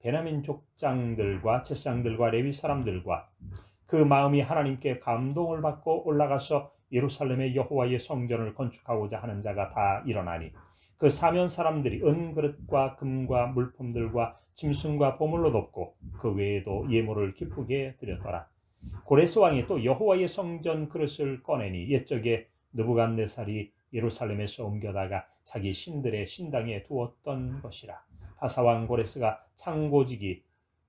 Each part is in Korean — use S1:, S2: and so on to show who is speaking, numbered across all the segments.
S1: 베냐민 족장들과 제사장들과 레위 사람들과 그 마음이 하나님께 감동을 받고 올라가서 예루살렘의 여호와의 성전을 건축하고자 하는 자가 다 일어나니 그 사면 사람들이 은그릇과 금과 물품들과 짐승과 보물로 덮고 그 외에도 예물을 기쁘게 드렸더라. 고레스 왕이 또 여호와의 성전 그릇을 꺼내니 옛적에 느부갓네살이 예루살렘에서 옮겨다가 자기 신들의 신당에 두었던 것이라. 바사왕 고레스가 창고지기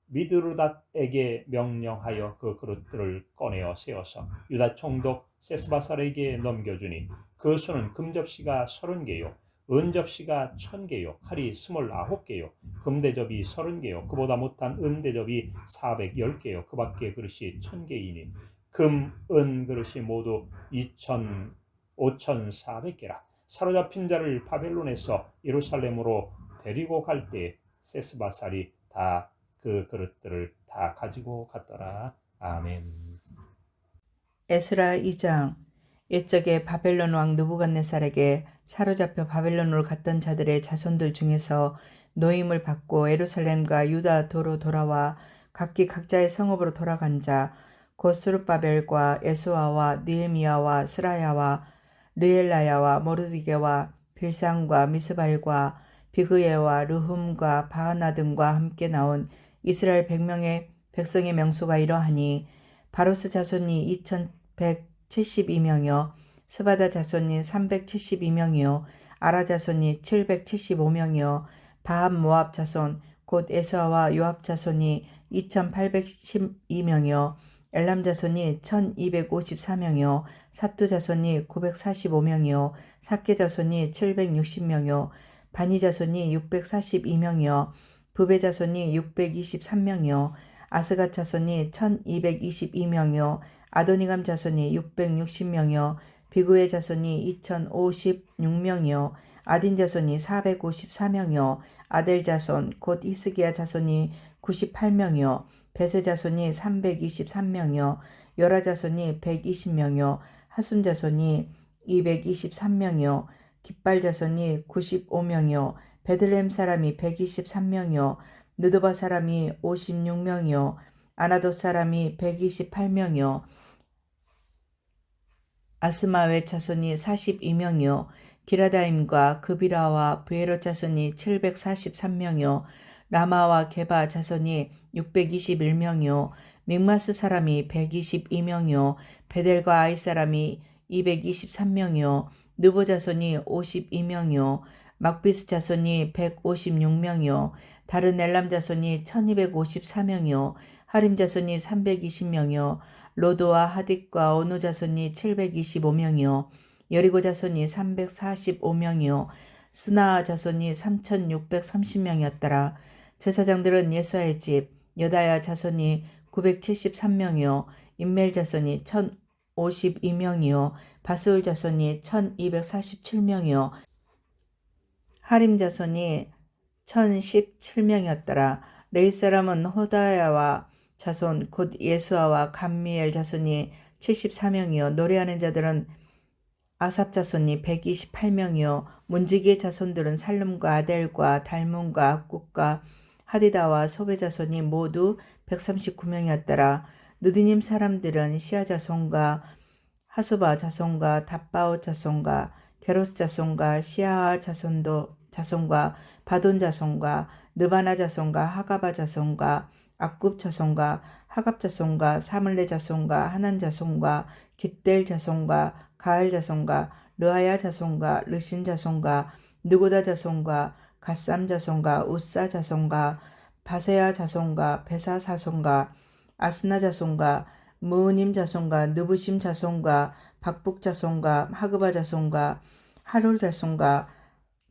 S1: 미드르닷에게 명령하여 그 그릇들을 꺼내어 세워서 유다 총독 세스바살에게 넘겨주니 그 수는 금접시가 서른 개요 은접시가 천 개요 칼이 스물아홉 개요 금대접이 서른 개요 그보다 못한 은대접이 사백열 개요 그밖에 그릇이 천 개이니 금, 은 그릇이 모두 이천 오천 사백 개라. 사로잡힌 자를 바벨론에서 예루살렘으로 데리고 갈 때 세스바살이 다 그 그릇들을 다 가지고 갔더라. 아멘.
S2: 에스라 2장 옛적에 바벨론 왕 느부갓네살에게 사로잡혀 바벨론으로 갔던 자들의 자손들 중에서 노임을 받고 예루살렘과 유다 도로 돌아와 각기 각자의 성읍으로 돌아간 자곧 스룹바벨과 에스와와 느헤미야와 스라야와 르엘라야와 모르디게와 빌상과 미스발과 비그예와 르흠과 바하나 등과 함께 나온 이스라엘 100명의 백성의 명수가 이러하니 바로스 자손이 2172명이요 스바다 자손이 372명이요 아라 자손이 775명이요 바합 모압 자손 곧 에스아와 요압 자손이 2812명이요 엘람 자손이 1254명이요 사투 자손이 945명이요 사케 자손이 760명이요 바니 자손이 642명이요. 부베 자손이 623명이요. 아스가 자손이 1222명이요. 아도니감 자손이 660명이요. 비구의 자손이 2056명이요. 아딘 자손이 454명이요. 아델 자손 곧 히스기야 자손이 98명이요. 베세 자손이 323명이요. 요라 자손이 120명이요. 하순 자손이 223명이요 깃발 자손이 95명이요 베들레헴 사람이 123명이요 느드바 사람이 56명이요 아나도 사람이 128명이요 아스마웨 자손이 42명이요 기라다임과 그비라와 부에로 자손이 743명이요 라마와 게바 자손이 621명이요 믹마스 사람이 122명이요 베델과 아이 사람이 223명이요 느보 자손이 52명이요 막비스 자손이 156명이요 다른 엘람 자손이 1254명이요 하림 자손이 320명이요 로도와 하딕과 오노 자손이 725명이요 여리고 자손이 345명이요 스나 자손이 3630명이었더라. 제사장들은 예수아의 집 여다야 자손이 973명이요 인멜 자손이 1052명이요. 바스울 자손이 1247명이요. 하림 자손이 1017명이었더라. 레이 사람은 호다야와 자손 곧 예수아와 감미엘 자손이 74명이요. 노래하는 자들은 아삽 자손이 128명이요. 문지기의 자손들은 살름과 아델과 달문과 악국과 하디다와 소베 자손이 모두 139명이었더라. 느디님 사람들은 시아 자손과 하수바 자손과 답바오 자손과 게로스 자손과 시아 자손도 자손과 바돈 자손과 느바나 자손과 하가바 자손과 악굽 자손과 하갑 자손과 사물레 자손과 하난 자손과 깃델 자손과 가을 자손과 르하야 자손과 르신 자손과 느고다 자손과 갓삼 자손과 우사 자손과 바세야 자손과 베사 자손과 아스나 자손과 무님 자손과 느부심 자손과 박북 자손과 하그바 자손과 하롤 자손과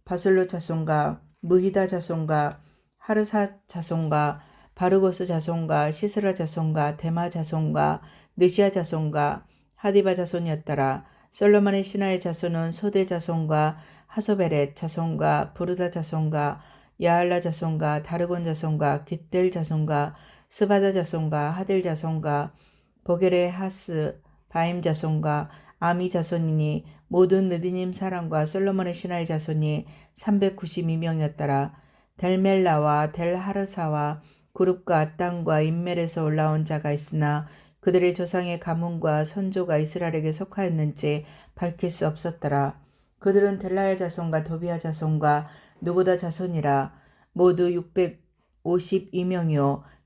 S2: 바슬로 자손과 무히다 자손과 하르사 자손과 바르고스 자손과 시스라 자손과 데마 자손과 느시아 자손과 하디바 자손이었더라. 솔로몬의 신하의 자손은 소대 자손과 하소베렛 자손과 부르다 자손과 야알라 자손과 다르곤 자손과 깃델 자손과 스바다 자손과 하델 자손과 보겔의 하스 바임 자손과 아미 자손이니 모든 느디님 사람과 솔로몬의 신하의 자손이 392명이었더라. 델멜라와 델하르사와 구룹과 땅과 인멜에서 올라온 자가 있으나 그들의 조상의 가문과 선조가 이스라엘에게 속하였는지 밝힐 수 없었더라. 그들은 델라야 자손과 도비야 자손과 누구다 자손이라 모두 652명이요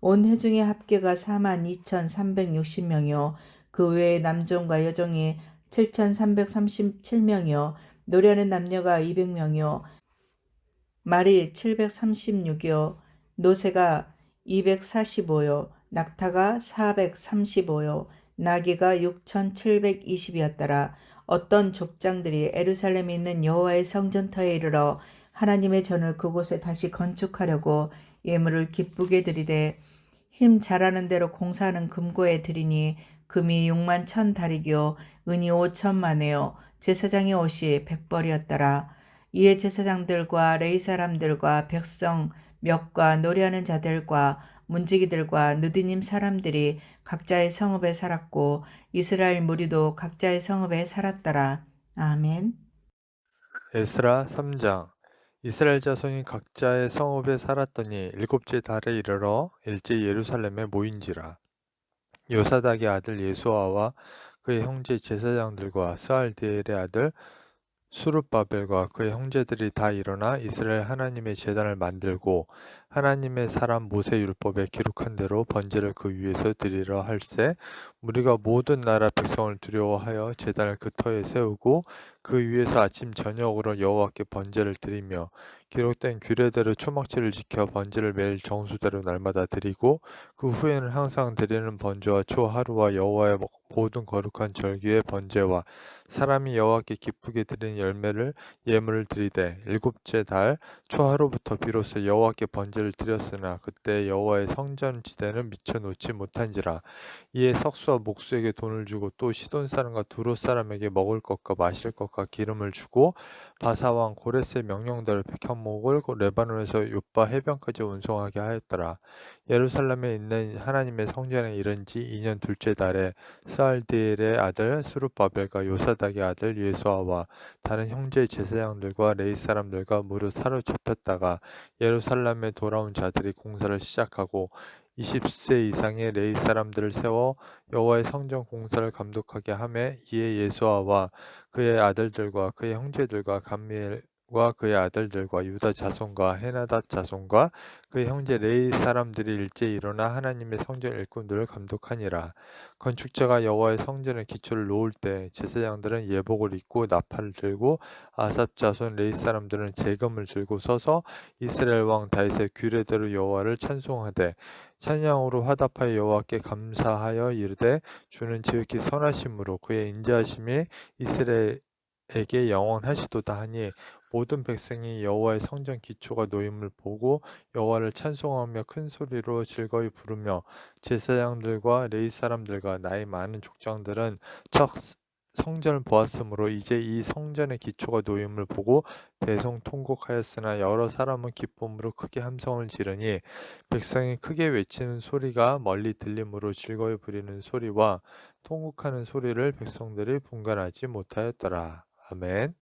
S2: 온 회중의 합계가 4만 2,360명이요. 그 외에 남종과 여종이 7,337명이요. 노래하는 남녀가 200명이요. 말이 736이요. 노새가 245요. 낙타가 435요. 나귀가 6,720이었더라. 어떤 족장들이 에루살렘에 있는 여호와의 성전터에 이르러 하나님의 전을 그곳에 다시 건축하려고 예물을 기쁘게 드리되 힘 잘하는 대로 공사하는 금고에 드리니 금이 6만 천 다리기요 은이 5천만에요 제사장의 옷이 백벌이었더라 이에 제사장들과 레이 사람들과 백성 몇과 노래하는 자들과 문지기들과 느디님 사람들이 각자의 성읍에 살았고 이스라엘 무리도 각자의 성읍에 살았더라. 아멘.
S3: 에스라 3장 이스라엘 자손이 각자의 성읍에 살았더니 일곱째 달에 이르러 일제 예루살렘에 모인지라. 요사닥의 아들 예수아와 그의 형제 제사장들과 스알디엘의 아들 수룹바벨과 그의 형제들이 다 일어나 이스라엘 하나님의 제단을 만들고 하나님의 사람 모세 율법에 기록한 대로 번제를 그 위에서 드리려 할세 우리가 모든 나라 백성을 두려워하여 제단을 그 터에 세우고 그 위에서 아침 저녁으로 여호와께 번제를 드리며 기록된 규례대로 초막절을 지켜 번제를 매일 정수대로 날마다 드리고 그 후에는 항상 드리는 번제와 초하루와 여호와의 모든 거룩한 절기의 번제와 사람이 여호와께 기쁘게 드리는 열매를 예물을 드리되 일곱째 달 초하루부터 비로소 여호와께 번제를 드렸으나 그때 여호와의 성전 지대는 미쳐 놓지 못한지라 이에 석수와 목수에게 돈을 주고 또 시돈 사람과 두로 사람에게 먹을 것과 마실 것과 기름을 주고 바사 왕 고레스의 명령대로 백현목을 레바논에서 요바 해변까지 운송하게 하였더라. 예루살렘에 있는 하나님의 성전에 이른 지 2년 둘째 달에 스알디엘의 아들 수룹바벨과 요사닥의 아들 예수아와 다른 형제 제사장들과 레이 사람들과 무릇 사로잡혔다가 예루살렘에 돌아온 자들이 공사를 시작하고 20세 이상의 레이 사람들을 세워 여호와의 성전 공사를 감독하게 하매 이에 예수아와 그의 아들들과 그의 형제들과 감미엘 과 그의 아들들과 유다 자손과 헤나닷 자손과 그의 형제 레이 사람들이 일제히 일어나 하나님의 성전 일꾼들을 감독하니라. 건축자가 여호와의 성전의 기초를 놓을 때 제사장들은 예복을 입고 나팔을 들고 아삽 자손 레이 사람들은 재금을 들고 서서 이스라엘 왕 다윗의 규례대로 여호와를 찬송하되 찬양으로 화답하여 여호와께 감사하여 이르되 주는 지극히 선하심으로 그의 인자하심이 이스라엘 에게 영원하시도다 하니 모든 백성이 여호와의 성전 기초가 놓임을 보고 여호와를 찬송하며 큰 소리로 즐거이 부르며 제사장들과 레위 사람들과 나이 많은 족장들은 첫 성전을 보았으므로 이제 이 성전의 기초가 놓임을 보고 대성 통곡하였으나 여러 사람은 기쁨으로 크게 함성을 지르니 백성이 크게 외치는 소리가 멀리 들림으로 즐거이 부리는 소리와 통곡하는 소리를 백성들이 분간하지 못하였더라. 아멘.